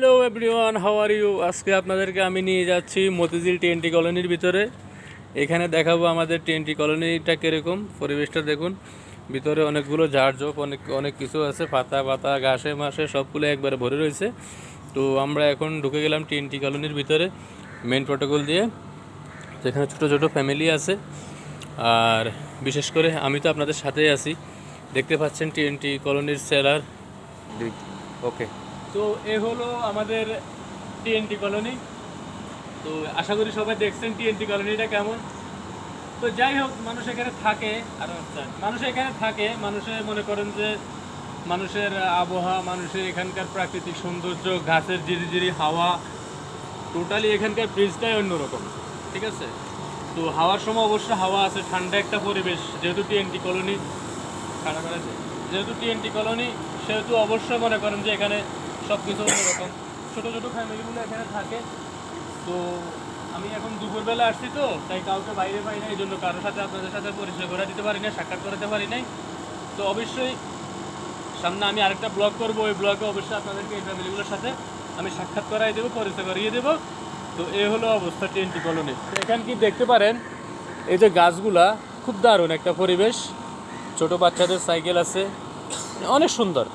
Hello everyone how are you আজকে আপনাদেরকে আমি নিয়ে যাচ্ছি মতিঝিল টিএনটি কলোনির ভিতরে। এখানে দেখাবো আমাদের টিএনটি কলোনিটা কীরকম, পরিবেশটা দেখুন। ভিতরে অনেকগুলো ঝাড় ঝাড়ঝোপ, অনেক অনেক কিছু আছে, পাতা পাতা, ঘাসে মাসে সবগুলো একবারে ভরে রয়েছে। তো আমরা এখন ঢুকে গেলাম টিএনটি কলোনির ভিতরে মেন প্রোটোকল দিয়ে। যেখানে ছোটো ছোটো ফ্যামিলি আছে। আর বিশেষ করে আমি তো আপনাদের সাথেই আছি। দেখতে পাচ্ছেন টিএনটি কলোনির সেলার ওকে তো এ হলো আমাদের টিএনটি কলোনি। তো আশা করি সবাই দেখছেন টিএনটি কলোনিটা কেমন। তো যাই হোক, মানুষ এখানে থাকে। আর মানুষ এখানে থাকে। মানুষে মনে করেন যে মানুষের আবহাওয়া, মানুষের এখানকার প্রাকৃতিক সৌন্দর্য ঘাসের জিরি জিরি হাওয়া টোটালি এখানকার ব্রিজটাই অন্যরকম, ঠিক আছে? তো হাওয়ার সময় অবশ্য হাওয়া আছে, ঠান্ডা একটা পরিবেশ, যেহেতু টিএনটি কলোনি। আছে। যেহেতু টিএনটি কলোনি, সেহেতু অবশ্যই মনে করেন যে এখানে সব কিছু অন্যরকম। ছোটো ছোটো ফ্যামিলিগুলো এখানে থাকে। তো আমি এখন দুপুরবেলা আসছি তো, তাই কাউকে বাইরে পাই না, এই জন্য কারোর সাথে আপনাদের সাথে পরিচয় করে দিতে পারি না সাক্ষাৎ করাতে পারি নাই। তো অবশ্যই সামনে আমি আরেকটা ব্লগ করব, ওই ব্লগে অবশ্যই আপনাদেরকে এই ফ্যামিলিগুলোর সাথে আমি সাক্ষাৎ করাই দেবো, পরিচয় করিয়ে দেবো। তো এ হলো অবস্থা টিএনটি কলোনি এখানে কি দেখতে পারেন, এই যে গাছগুলা খুব দারুণ একটা পরিবেশ। ছোট বাচ্চাদের সাইকেল আছে, অনেক সুন্দর।